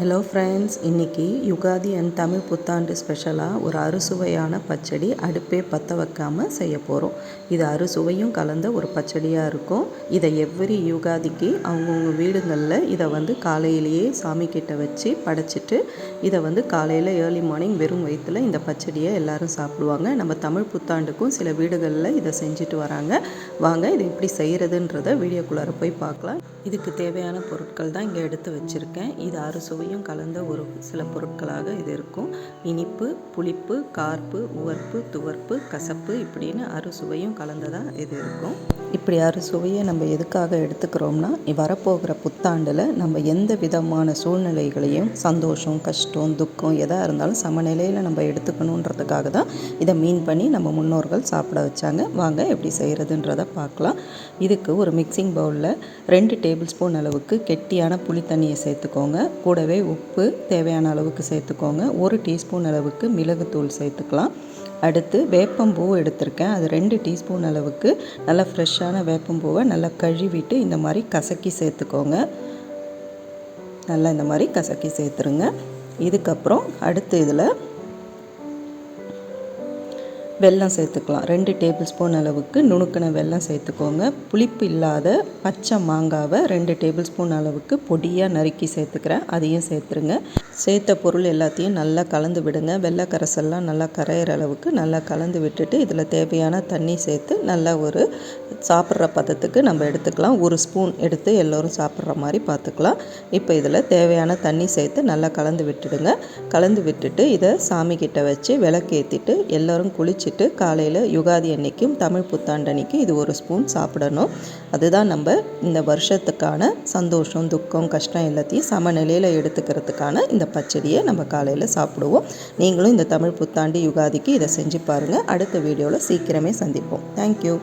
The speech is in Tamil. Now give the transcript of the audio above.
ஹலோ ஃப்ரெண்ட்ஸ் இன்றைக்கி யுகாதி அண்ட் தமிழ் புத்தாண்டு ஸ்பெஷலாக ஒரு அறுசுவையான பச்சடி அடுப்பே பற்ற வைக்காமல் செய்ய போகிறோம் இது அறுசுவையும் கலந்த ஒரு பச்சடியாக இருக்கும். இதை எவ்வரி யுகாதிக்கு அவங்கவுங்க வீடுங்களில் இதை வந்து காலையிலேயே சாமி கிட்ட வச்சு படைச்சிட்டு இதை வந்து காலையில் ஏர்லி மார்னிங் வெறும் வயிற்றில் இந்த பச்சடியை எல்லோரும் சாப்பிடுவாங்க. நம்ம தமிழ் புத்தாண்டுக்கும் சில வீடுகளில் இதை செஞ்சுட்டு வராங்க. வாங்க இதை எப்படி செய்கிறதுன்றத வீடியோக்குள்ளார போய் பார்க்கலாம். இதுக்கு தேவையான பொருட்கள் தான் இங்கே எடுத்து வச்சுருக்கேன். இது அறுசுவை அறுசுவையும் கலந்த ஒரு சில பொருட்களாக இது இருக்கும். இனிப்பு புளிப்பு கார்ப்பு உவர்ப்பு துவர்ப்பு கசப்பு இப்படின்னு அறுசுவையும் கலந்ததாக இது இருக்கும். இப்படி அறுசுவையை நம்ம எதுக்காக எடுத்துக்கிறோம்னா வரப்போகிற புத்தாண்டில் நம்ம எந்த விதமான சூழ்நிலைகளையும் சந்தோஷம் கஷ்டம் துக்கம் எதாக இருந்தாலும் சமநிலையில் நம்ம எடுத்துக்கணுன்றதுக்காக தான் இதை மீன் பண்ணி நம்ம முன்னோர்கள் சாப்பிட வச்சாங்க. வாங்க எப்படி செய்கிறதுன்றதை பார்க்கலாம். இதுக்கு ஒரு மிக்சிங் பவுலில் ரெண்டு டேபிள் ஸ்பூன் அளவுக்கு கெட்டியான புளி தண்ணியை சேர்த்துக்கோங்க. கூடவே உப்பு தேவையான அளவுக்கு சேர்த்துக்கோங்க. ஒரு டீஸ்பூன் அளவுக்கு மிளகுத்தூள் சேர்த்துக்கலாம். அடுத்து வேப்பம்பூ எடுத்திருக்கேன். அது ரெண்டு டீஸ்பூன் அளவுக்கு நல்லா ஃப்ரெஷ்ஷான வேப்பம்பூவை நல்லா கழுவிட்டு இந்த மாதிரி கசக்கி சேர்த்துக்கோங்க. நல்லா இந்த மாதிரி கசக்கி சேர்த்துருங்க. இதுக்கப்புறம் அடுத்து இதில் வெல்லம் சேர்த்துக்கலாம். ரெண்டு டேபிள் ஸ்பூன் அளவுக்கு நுணுக்கின வெல்லம் சேர்த்துக்கோங்க. புளிப்பு இல்லாத பச்சை மாங்காவை ரெண்டு டேபிள் ஸ்பூன் அளவுக்கு பொடியாக நறுக்கி சேர்த்துக்கிறேன். அதையும் சேர்த்துருங்க. சேர்த்த பொருள் எல்லாத்தையும் நல்லா கலந்து விடுங்க. வெள்ளை நல்லா கரையிற அளவுக்கு நல்லா கலந்து விட்டுட்டு இதில் தேவையான தண்ணி சேர்த்து நல்லா ஒரு சாப்பிட்ற பதத்துக்கு நம்ம எடுத்துக்கலாம். ஒரு ஸ்பூன் எடுத்து எல்லோரும் சாப்பிட்ற மாதிரி பார்த்துக்கலாம். இப்போ இதில் தேவையான தண்ணி சேர்த்து நல்லா கலந்து விட்டுடுங்க. கலந்து விட்டுட்டு இதை சாமி கிட்ட வச்சு விளக்கேற்றிட்டு எல்லோரும் குளிச்சுட்டு காலையில் யுகாதி அன்னைக்கும் தமிழ் புத்தாண்டு அன்னைக்கும் இது ஒரு ஸ்பூன் சாப்பிடணும். அதுதான் நம்ம இந்த வருஷத்துக்கான சந்தோஷம் துக்கம் கஷ்டம் எல்லாத்தையும் சமநிலையில் எடுத்துக்கிறதுக்கான இந்த பச்சடியை நம்ம காலையில் சாப்பிடுவோம். நீங்களும் இந்த தமிழ் புத்தாண்டு யுகாதிக்கு இதை செஞ்சு பாருங்கள் அடுத்த வீடியோவில் சீக்கிரமே சந்திப்போம். தேங்க்யூ